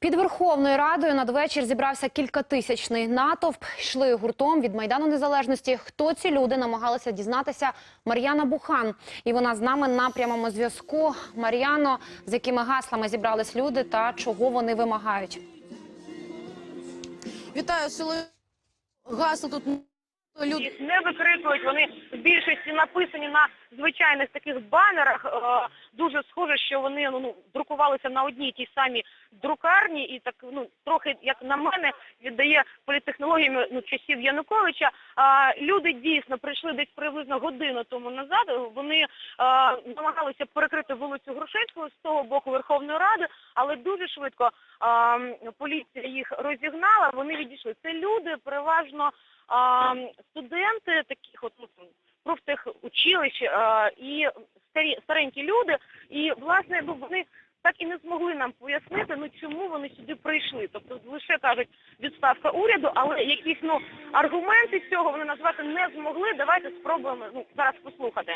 Під Верховною Радою надвечір зібрався кількатисячний натовп. Йшли гуртом від Майдану Незалежності. Хто ці люди намагалися дізнатися Мар'яна Бухан. І вона з нами на прямому зв'язку. Мар'яно, з якими гаслами зібрались люди та чого вони вимагають? Вітаю, сили гасло тут люди. їх не викрикують. Вони в більшості написані на звичайних таких банерах. Е, Дуже схоже, що вони ну, ну, друкувалися на одній тій самій друкарні, і так ну трохи, як на мене, віддає політтехнологіями ну, часів Януковича. А, люди дійсно прийшли десь приблизно годину тому назад. Вони е, намагалися перекрити вулицю Грушевського з того боку Верховної Ради, але дуже швидко а, поліція їх розігнала. Вони відійшли. Це люди переважно а, студенти таких от ну, профтехучилищ а, і старі старенькі люди. І власне ну вони так і не змогли нам пояснити, ну чому вони сюди прийшли. Тобто лише кажуть відставка уряду, але якісь ну аргументи цього вони назвати не змогли. Давайте спробуємо ну зараз послухати.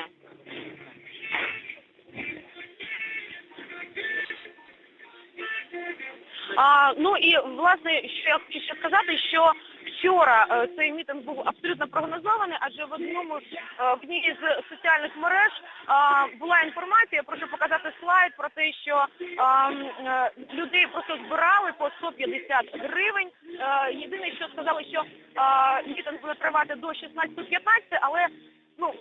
А, ну і власне, що я хочу ще сказати, що вчора е, цей мітинг був абсолютно прогнозований, адже в одному е, в одній з соціальних мереж е, була інформація, я прошу показати слайд про те, що е, людей просто збирали по 150 гривень. Е, єдине, що сказали, що е, мітинг буде тривати до 16.15, але ну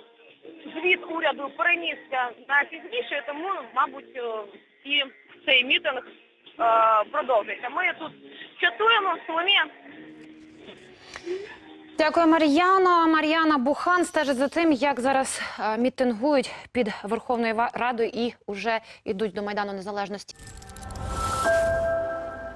звіт уряду перенісся на пізніше, тому, мабуть, і цей мітинг е, продовжиться. Ми тут чатуємо Соломія. Дякую, Мар'яно. Мар'яна Бухан стежить за тим, як зараз е, мітингують під Верховною Радою і вже йдуть до Майдану Незалежності.